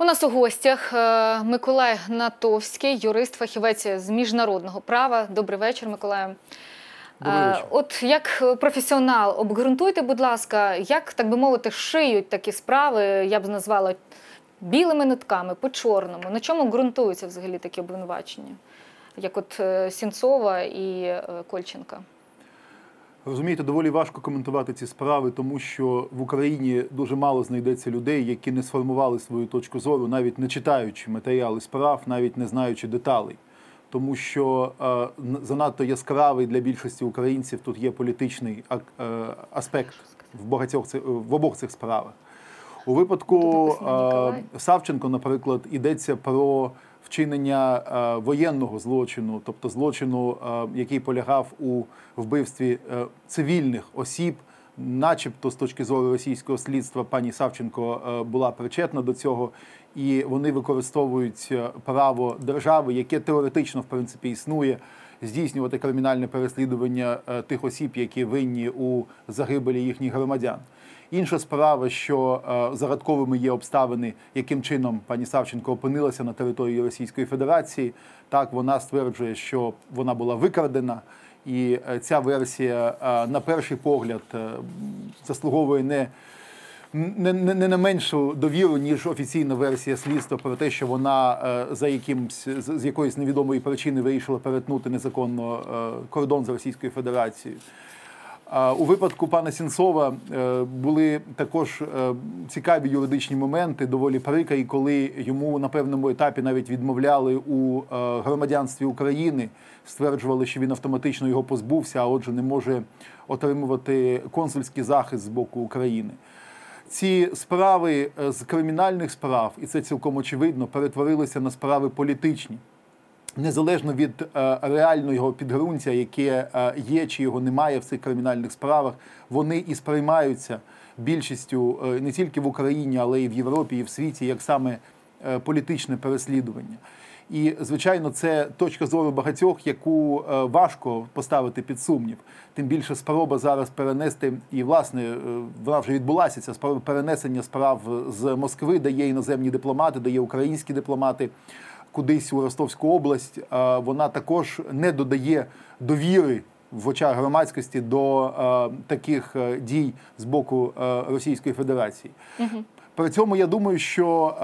У нас у гостях е, Миколай Натовський, юрист, фахівець з міжнародного права. Добрий вечір, Миколаю. Добрий Е, вечір. От як професіонал, обґрунтуйте, будь ласка, як так би мовити, шиють такі справи, я б назвала білими нитками, по чорному. На чому ґрунтуються взагалі такі обвинувачення, як от е, Сінцова і Кольченка? Розумієте, доволі важко коментувати ці справи, тому що в Україні дуже мало знайдеться людей, які не сформували свою точку зору, навіть не читаючи матеріали справ, навіть не знаючи деталей. Тому що е, занадто яскравий для більшості українців тут є політичний ак- е, аспект в багатьох в обох цих справах. У випадку Ніколай. е, Савченко, наприклад, йдеться про вчинення е, воєнного злочину, тобто злочину, е, який полягав у вбивстві е, цивільних осіб, начебто, з точки зору російського слідства, пані Савченко була причетна до цього, і вони використовують право держави, яке теоретично в принципі існує. Здійснювати кримінальне переслідування тих осіб, які винні у загибелі їхніх громадян. Інша справа, що е, загадковими є обставини, яким чином пані Савченко опинилася на території Російської Федерації. Так вона стверджує, що вона була викрадена, і е, ця версія, е, на перший погляд, заслуговує не. Не, не, не на меншу довіру, ніж офіційна версія слідства про те, що вона за якимсь з, якоїсь невідомої причини вирішила перетнути незаконно кордон з Російською Федерацією. У випадку пана Сінцова е, були також е, цікаві юридичні моменти, доволі прикрі, коли йому на певному етапі навіть відмовляли у е, громадянстві України, стверджували, що він автоматично його позбувся, а отже, не може отримувати консульський захист з боку України. Ці справи з кримінальних справ, і це цілком очевидно, перетворилися на справи політичні незалежно від е, реального підґрунтя, яке е, є чи його немає в цих кримінальних справах, вони і сприймаються більшістю е, не тільки в Україні, але й в Європі, і в світі, як саме політичне переслідування. І, звичайно, це точка зору багатьох, яку важко поставити під сумнів. Тим більше спроба зараз перенести, і власне вона вже відбулася. Ця спроба перенесення справ з Москви, де є іноземні дипломати, де є українські дипломати кудись у Ростовську область, е, вона також не додає довіри в очах громадськості до е, таких е, дій з боку Російської Федерації. При цьому я думаю, що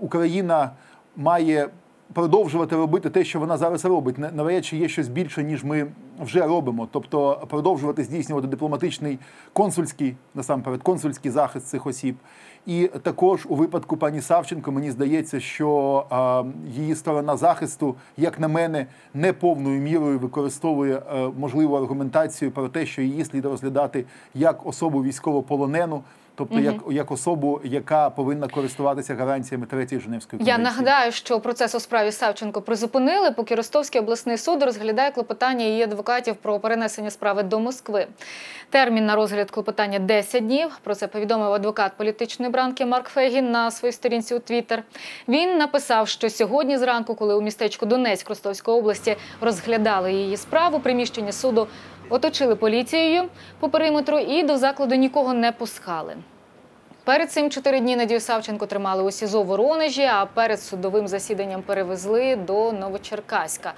Україна має продовжувати робити те, що вона зараз робить. Навряд чи є щось більше, ніж ми вже робимо. Тобто продовжувати здійснювати дипломатичний консульський, насамперед, консульський захист цих осіб. І також у випадку пані Савченко, мені здається, що е, її сторона захисту, як на мене, не повною мірою використовує е, можливу аргументацію про те, що її слід розглядати як особу військовополонену, тобто як, як особу, яка повинна користуватися гарантіями третьої Женевської Я нагадаю, що процес у справі Савченко призупинили, поки Ростовський обласний суд розглядає клопотання її адвокатів про перенесення справи до Москви. Термін на розгляд клопотання 10 днів. Про це повідомив адвокат політичної бранки Марк Фегін на своїй сторінці у Твіттер. Він написав, що сьогодні зранку, коли у містечку Донецьк Ростовської області розглядали її справу, приміщення суду оточили поліцією по периметру і до закладу нікого не пускали. Перед цим чотири дні Надію Савченко тримали у СІЗО Воронежі, а перед судовим засіданням перевезли до Новочеркаська.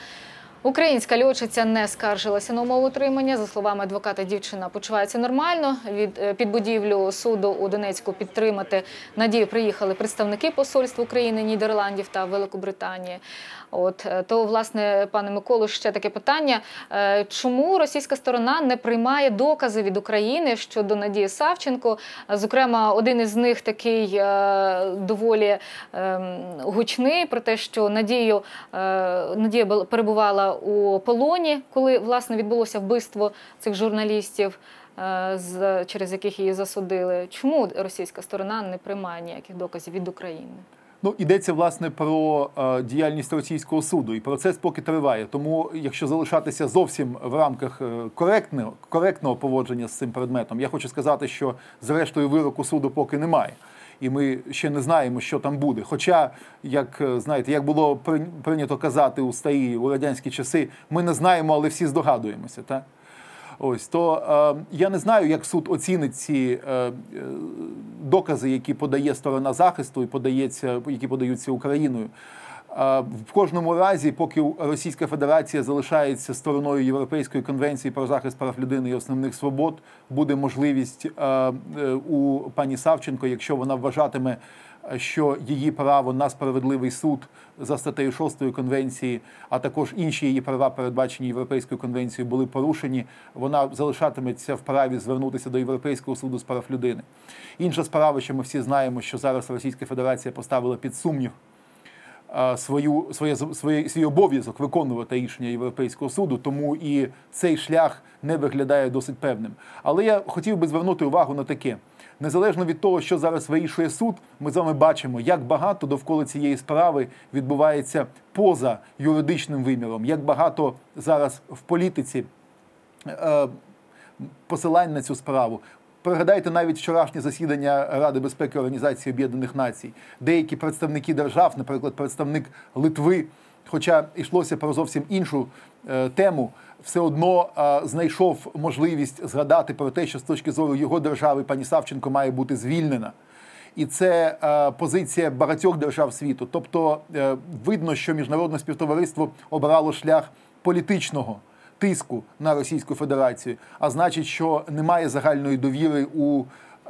Українська льотчиця не скаржилася на умову утримання. За словами адвоката, дівчина почувається нормально. Від е, під будівлю суду у Донецьку підтримати Надію приїхали представники посольств України, Нідерландів та Великобританії. От е, то, власне, пане Миколу, ще таке питання: Е, чому російська сторона не приймає докази від України щодо Надії Савченко? Зокрема, один із них такий доволі е, гучний про те, що Надію Надія перебувала у полоні, коли власне відбулося вбивство цих журналістів. е, через яких її засудили, чому російська сторона не приймає ніяких доказів від України? Ну, йдеться власне про е, діяльність російського суду, і процес поки триває. Тому, якщо залишатися зовсім в рамках е, коректного, коректного поводження з цим предметом, я хочу сказати, що зрештою вироку суду поки немає. І ми ще не знаємо, що там буде. Хоча, як е, знаєте, як було прийнято казати у старі у радянські часи, ми не знаємо, але всі здогадуємося. Так? Ось то е, я не знаю, як суд оцінить ці е, е, докази, які подає сторона захисту і подається, які подаються Україною. В кожному разі, поки Російська Федерація залишається стороною Європейської конвенції про захист прав людини і основних свобод, буде можливість е, е, у пані Савченко, якщо вона вважатиме, що її право на справедливий суд за статтею 6 конвенції, а також інші її права, передбачені Європейською конвенцією, були порушені, вона залишатиметься в праві звернутися до Європейського суду з прав людини. Інша справа, що ми всі знаємо, що зараз Російська Федерація поставила під сумнів свою, своє, своє, свій обов'язок виконувати рішення Європейського суду, тому і цей шлях не виглядає досить певним. Але я хотів би звернути увагу на таке. Незалежно від того, що зараз вирішує суд, ми з вами бачимо, як багато довкола цієї справи відбувається поза юридичним виміром, як багато зараз в політиці е, посилань на цю справу. Пригадайте навіть вчорашнє засідання Ради безпеки Організації Об'єднаних Націй. Деякі представники держав, наприклад, представник Литви, хоча йшлося про зовсім іншу е, тему, все одно е, знайшов можливість згадати про те, що з точки зору його держави пані Савченко має бути звільнена. І це е, позиція багатьох держав світу. Тобто е, видно, що міжнародне співтовариство обрало шлях політичного тиску на Російську Федерацію, а значить, що немає загальної довіри у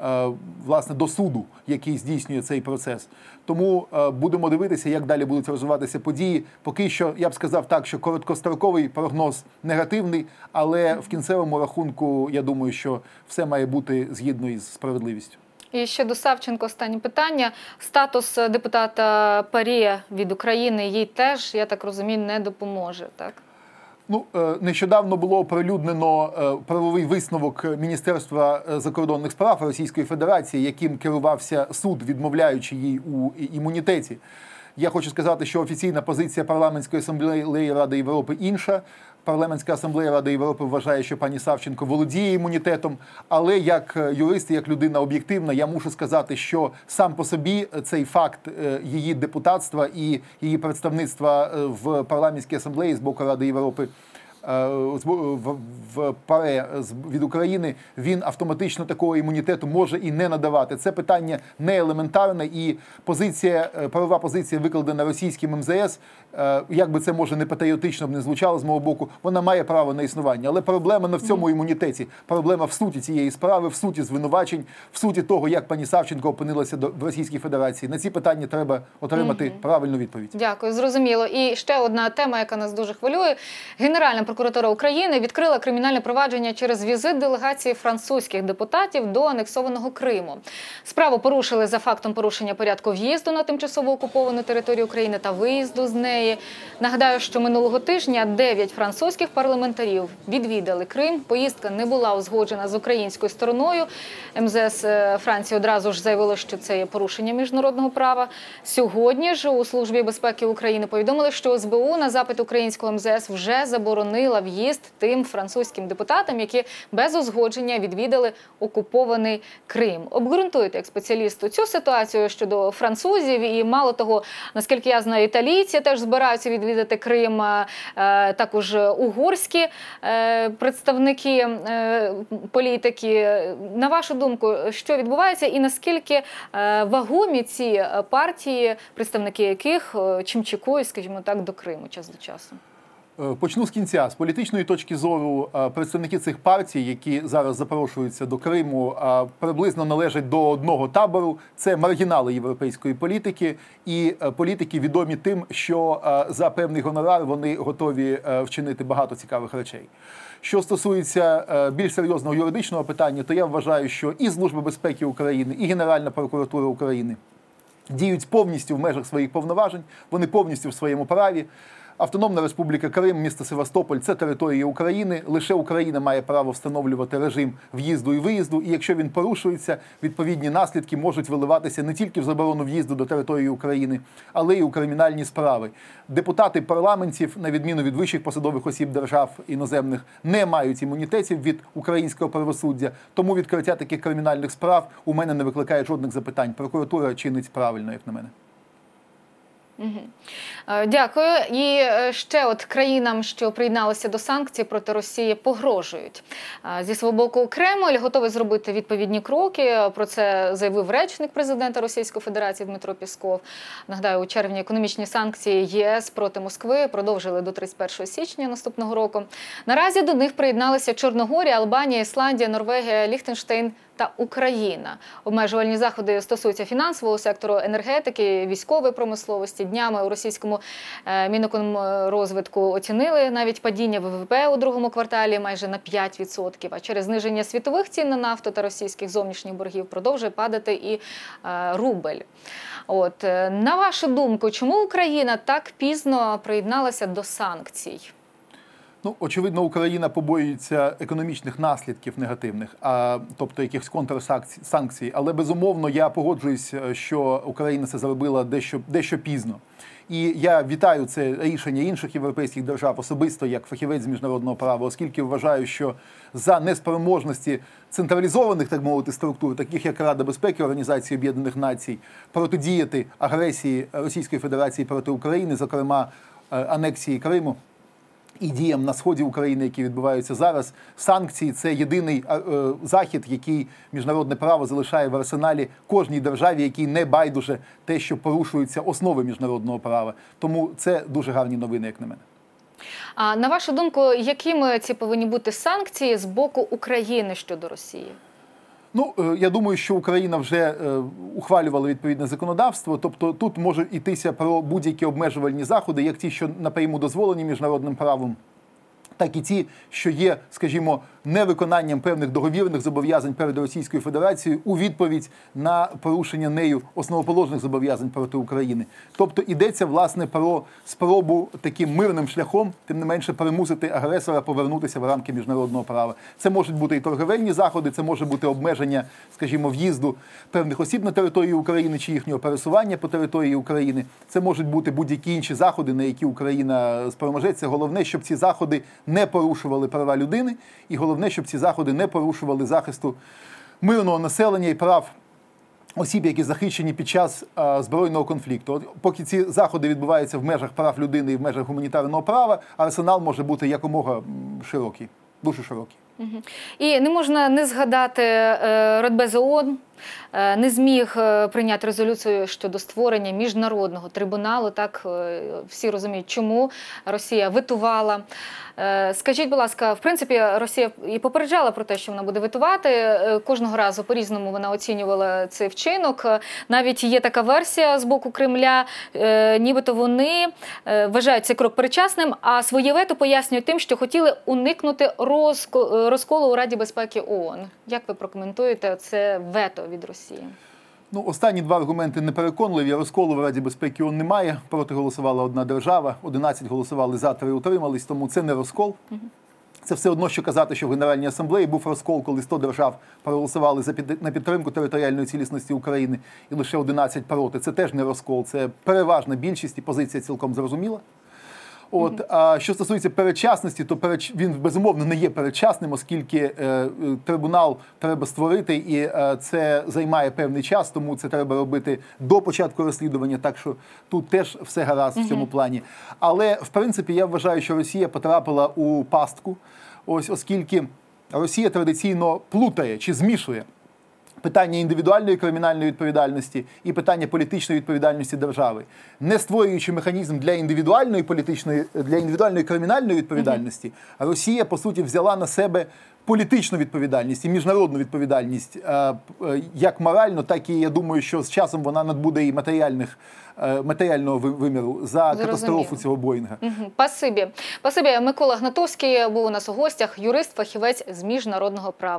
е, власне до суду, який здійснює цей процес. Тому е, будемо дивитися, як далі будуть розвиватися події. Поки що я б сказав так, що короткостроковий прогноз негативний, але в кінцевому рахунку я думаю, що все має бути згідно із справедливістю. І ще до Савченко останнє питання. Статус депутата Парія від України їй теж, я так розумію, не допоможе. Так Ну, е, нещодавно було оприлюднено е, правовий висновок Міністерства е, закордонних справ Російської Федерації, яким керувався суд, відмовляючи їй у імунітеті. Я хочу сказати, що офіційна позиція парламентської асамблеї Ради Європи інша. Парламентська асамблея Ради Європи вважає, що пані Савченко володіє імунітетом. Але як юрист, як людина об'єктивна, я мушу сказати, що сам по собі цей факт її депутатства і її представництва в парламентській асамблеї з боку Ради Європи. В, в паре від України він автоматично такого імунітету може і не надавати. Це питання не елементарне, і позиція, правова позиція викладена російським МЗС. Як би це може не патріотично б не звучало з мого боку, вона має право на існування. Але проблема не в цьому імунітеті. Проблема в суті цієї справи, в суті звинувачень, в суті того, як пані Савченко опинилася до в Російській Федерації. На ці питання треба отримати правильну відповідь. Дякую, зрозуміло. І ще одна тема, яка нас дуже хвилює. Генеральна прокуратура України відкрила кримінальне провадження через візит делегації французьких депутатів до анексованого Криму. Справу порушили за фактом порушення порядку в'їзду на тимчасово окуповану територію України та виїзду з неї. Нагадаю, що минулого тижня 9 французьких парламентарів відвідали Крим. Поїздка не була узгоджена з українською стороною. МЗС Франції одразу ж заявило, що це є порушення міжнародного права. Сьогодні ж у службі безпеки України повідомили, що СБУ на запит українського МЗС вже заборонила в'їзд тим французьким депутатам, які без узгодження відвідали окупований Крим. Обґрунтуйте як спеціалісту цю ситуацію щодо французів, і мало того, наскільки я знаю, італійці теж збираються відвідати Крим, також угорські представники політики. На вашу думку, що відбувається, і наскільки вагомі ці партії, представники яких чим чекують, скажімо так, до Криму час до часу? Почну з кінця з політичної точки зору. Представники цих партій, які зараз запрошуються до Криму, приблизно належать до одного табору. Це маргінали європейської політики, і політики відомі тим, що за певний гонорар вони готові вчинити багато цікавих речей. Що стосується більш серйозного юридичного питання, то я вважаю, що і Служба безпеки України, і Генеральна прокуратура України діють повністю в межах своїх повноважень, вони повністю в своєму праві. Автономна Республіка Крим, місто Севастополь це територія України. Лише Україна має право встановлювати режим в'їзду і виїзду. І якщо він порушується, відповідні наслідки можуть виливатися не тільки в заборону в'їзду до території України, але й у кримінальні справи. Депутати парламентів, на відміну від вищих посадових осіб держав іноземних, не мають імунітетів від українського правосуддя. Тому відкриття таких кримінальних справ у мене не викликає жодних запитань. Прокуратура чинить правильно, як на мене. Е, Дякую. І е, ще от країнам, що приєдналися до санкцій проти Росії, погрожують. Е, Зі свого боку, Кремль готовий зробити відповідні кроки. Про це заявив речник президента Російської Федерації Дмитро Пісков. Нагадаю, у червні економічні санкції ЄС проти Москви продовжили до 31 січня наступного року. Наразі до них приєдналися Чорногорія, Албанія, Ісландія, Норвегія, Ліхтенштейн та Україна. Обмежувальні заходи стосуються фінансового сектору, енергетики, військової промисловості. Днями у російському е, Мінекономрозвитку оцінили навіть падіння ВВП у другому кварталі майже на 5%. А через зниження світових цін на нафту та російських зовнішніх боргів продовжує падати і е, рубль. От е, на вашу думку, чому Україна так пізно приєдналася до санкцій? Ну, очевидно, Україна побоюється економічних наслідків негативних, а тобто якихось контрсанкцій. Але безумовно я погоджуюсь, е, що Україна це зробила дещо дещо пізно. І я вітаю це рішення інших європейських держав, особисто як фахівець з міжнародного права, оскільки вважаю, що за неспроможності централізованих, так мовити, структур, таких як Рада безпеки Організації Об'єднаних Націй, протидіяти агресії Російської Федерації проти України, зокрема е, анексії Криму і діям на сході України, які відбуваються зараз, санкції це єдиний е, е, захід, який міжнародне право залишає в арсеналі кожній державі, який не байдуже те, що порушуються основи міжнародного права. Тому це дуже гарні новини, як на мене. А на вашу думку, якими ці повинні бути санкції з боку України щодо Росії? Ну, е, я думаю, що Україна вже е, ухвалювала відповідне законодавство. Тобто тут може йтися про будь-які обмежувальні заходи, як ті, що напряму дозволені міжнародним правом, так і ті, що є, скажімо, невиконанням певних договірних зобов'язань перед Російською Федерацією у відповідь на порушення нею основоположних зобов'язань проти України. Тобто йдеться власне про спробу таким мирним шляхом, тим не менше, примусити агресора повернутися в рамки міжнародного права. Це можуть бути і торговельні заходи, це може бути обмеження, скажімо, в'їзду певних осіб на територію України чи їхнього пересування по території України. Це можуть бути будь-які інші заходи, на які Україна спроможеться. Головне, щоб ці заходи не порушували права людини, і головне, щоб ці заходи не порушували захисту мирного населення і прав. Осіб, які захищені під час а, збройного конфлікту, От поки ці заходи відбуваються в межах прав людини і в межах гуманітарного права, арсенал може бути якомога широкий, дуже широкий. І не можна не згадати е, Радбез ООН, е, не зміг е, прийняти резолюцію щодо створення міжнародного трибуналу. Так всі розуміють, чому Росія витувала. Скажіть, будь ласка, в принципі, Росія і попереджала про те, що вона буде витувати. Кожного разу по-різному вона оцінювала цей вчинок. Навіть є така версія з боку Кремля, нібито вони вважають цей крок перечасним, а своє вето пояснюють тим, що хотіли уникнути розко- е, розколу у Раді безпеки ООН. Як ви прокоментуєте це вето від Росії? Ну, останні два аргументи непереконливі. Розколу в Раді безпеки ООН немає. Проти голосувала одна держава, 11 голосували за, три утримались, тому це не розкол. Це все одно, що казати, що в Генеральній асамблеї був розкол, коли 100 держав проголосували за під, на підтримку територіальної цілісності України і лише 11 проти. Це теж не розкол, це переважна більшість і позиція цілком зрозуміла. От а що стосується передчасності, то передч... він безумовно не є передчасним, оскільки е, е, трибунал треба створити, і е, це займає певний час, тому це треба робити до початку розслідування. Так що тут теж все гаразд в цьому плані. Але в принципі я вважаю, що Росія потрапила у пастку, ось оскільки Росія традиційно плутає чи змішує питання індивідуальної кримінальної відповідальності і питання політичної відповідальності держави, не створюючи механізм для індивідуальної політичної для індивідуальної кримінальної відповідальності, Росія по суті взяла на себе політичну відповідальність і міжнародну відповідальність е, як морально, так і я думаю, що з часом вона надбуде і матеріальних е, матеріального виміру за Зрозуміло. катастрофу цього Боїнга. Мгм. Спасибі. Спасибі. Микола Гнатовський був у нас у гостях, юрист, фахівець з міжнародного права.